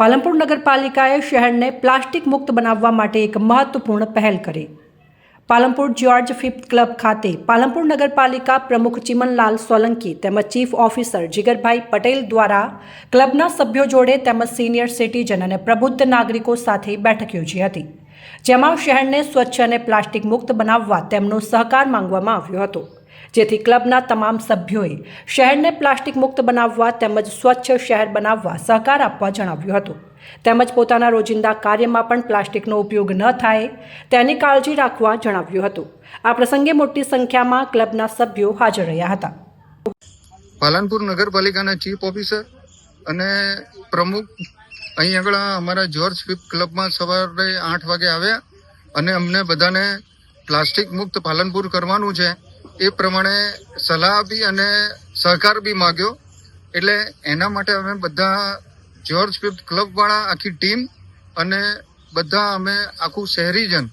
પાલનપુર નગરપાલિકાએ શહેરને પ્લાસ્ટિક મુક્ત બનાવવા માટે એક મહત્વપૂર્ણ પહેલ કરી. પાલનપુર જ્યોર્જ ફિફ્થ ક્લબ ખાતે પાલનપુર નગરપાલિકા પ્રમુખ ચિમનલાલ સોલંકી તેમજ ચીફ ઓફિસર જીગરભાઈ પટેલ દ્વારા ક્લબના સભ્યો જોડે તેમજ સિનિયર સિટીઝન અને પ્રબુદ્ધ નાગરિકો સાથે બેઠક યોજી હતી, જેમાં શહેરને સ્વચ્છ અને પ્લાસ્ટિક મુક્ત બનાવવા તેમનો સહકાર માંગવામાં આવ્યો હતો. જેથી ક્લબના તમામ સભ્યોએ શહેરને પ્લાસ્ટિક મુક્ત બનાવવા તેમજ સ્વચ્છ શહેર બનાવવા સહકાર આપવા જણાવ્યું હતું. તેમજ પોતાના રોજિંદા કાર્યમાં પણ પ્લાસ્ટિકનો ઉપયોગ ન થાય તેની કાળજી રાખવા જણાવ્યું હતું. આ પ્રસંગે મોટી સંખ્યામાં ક્લબના સભ્યો હાજર રહ્યા હતા. પાલનપુર નગરપાલિકાના ચીફ ઓફિસર અને પ્રમુખ અહીં આગળ અમારા જ્યોર્જ ફિફ્થ ક્લબમાં સવારે આઠ વાગે આવ્યા અને અમને બધાને પ્લાસ્ટિક મુક્ત પાલનપુર કરવાનું છે. એ પ્રમાણે સલાહ આપી અને સહકાર બી માગ્યો. એટલે એના માટે અમે બધા જ્યોર્જ ફિફ્થ ક્લબવાળા આખી ટીમ અને બધા અમે આખું શહેરીજન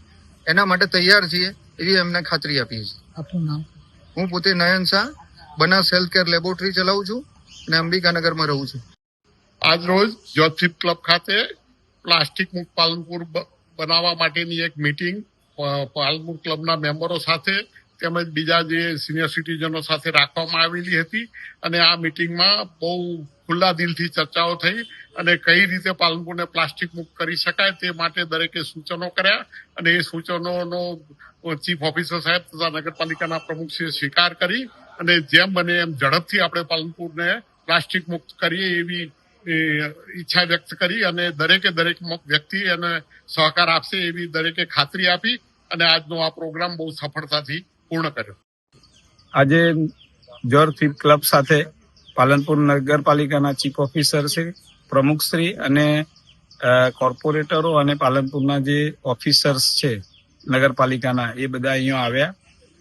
એના માટે તૈયાર છીએ એવી એમને ખાતરી આપીએ છીએ. આપનું નામ? હું પોતે Nayan Shah Banas health care laboratory ચલાવું છું અને અંબિકાનગરમાં રહું છું. આજ રોજ જ્યોતિષ ક્લબ ખાતે પ્લાસ્ટિક મુક્ત પાલનપુર બ- બનાવવા માટેની એક મીટિંગ પાલનપુર ક્લબના મેમ્બરો સાથે તેમજ બીજા જે સિનિયર સિટીઝનો સાથે રાખવામાં આવેલી હતી અને આ મીટિંગમાં બહુ ખુલ્લા દિલથી ચર્ચાઓ થઈ અને કઈ રીતે પાલનપુરને પ્લાસ્ટિક મુક્ત કરી શકાય તે માટે દરેકે સૂચનો કર્યા અને એ સૂચનોનો ચીફ ઓફિસર સાહેબ તથા નગરપાલિકાના પ્રમુખશ્રીએ સ્વીકાર કરી અને જેમ બને એમ ઝડપથી આપણે પાલનપુરને પ્લાસ્ટિક મુક્ત કરીએ એવી ઈચ્છા વ્યક્ત કરી અને દરેકે દરેક વ્યક્તિ અને સહકાર આપશે એવી દરેકે ખાતરી આપી અને આજનો આ પ્રોગ્રામ બહુ સફળતાથી પૂર્ણ કર્યો? આજે જોર ફિફ્થ ક્લબ સાથે પાલનપુર નગરપાલિકાના ચીફ ઓફિસર છે પ્રમુખશ્રી અને કોર્પોરેટરો અને પાલનપુરના જે ઓફિસર્સ છે નગરપાલિકાના એ બધા અહીંયા આવ્યા.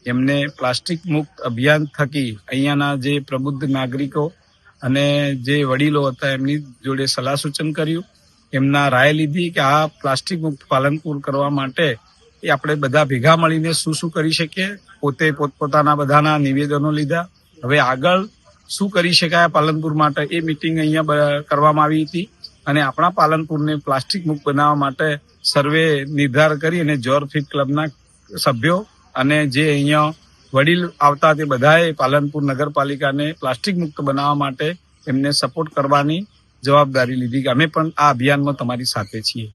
એમને પ્લાસ્ટિક મુક્ત અભિયાન થકી અહીંયાના જે પ્રબુદ્ધ નાગરિકો અને જે વડીલો હતા એમની જોડે સલાહ સૂચન કર્યું. એમના રાય લીધી કે આ પ્લાસ્ટિક મુક્ત પાલનપુર કરવા માટે એ આપણે બધા ભેગા મળીને શું શું કરી શકીએ. પોતે પોતપોતાના બધાના નિવેદનો લીધા. હવે આગળ શું કરી શકાય પાલનપુર માટે? એ મિટિંગ અહીંયા કરવામાં આવી હતી. અને આપણા પાલનપુરને પ્લાસ્ટિક મુક્ત બનાવવા માટે સર્વે નિર્ધાર કરી અને જોર ફિટ ક્લબના સભ્યો અને જે અહીંયા વડીલ આવતા તે બધાએ પાલનપુર નગરપાલિકાને પ્લાસ્ટિક મુક્ત બનાવવા માટે એમને સપોર્ટ કરવાની જવાબદારી લીધી. કે અમે પણ આ અભિયાનમાં તમારી સાથે છીએ.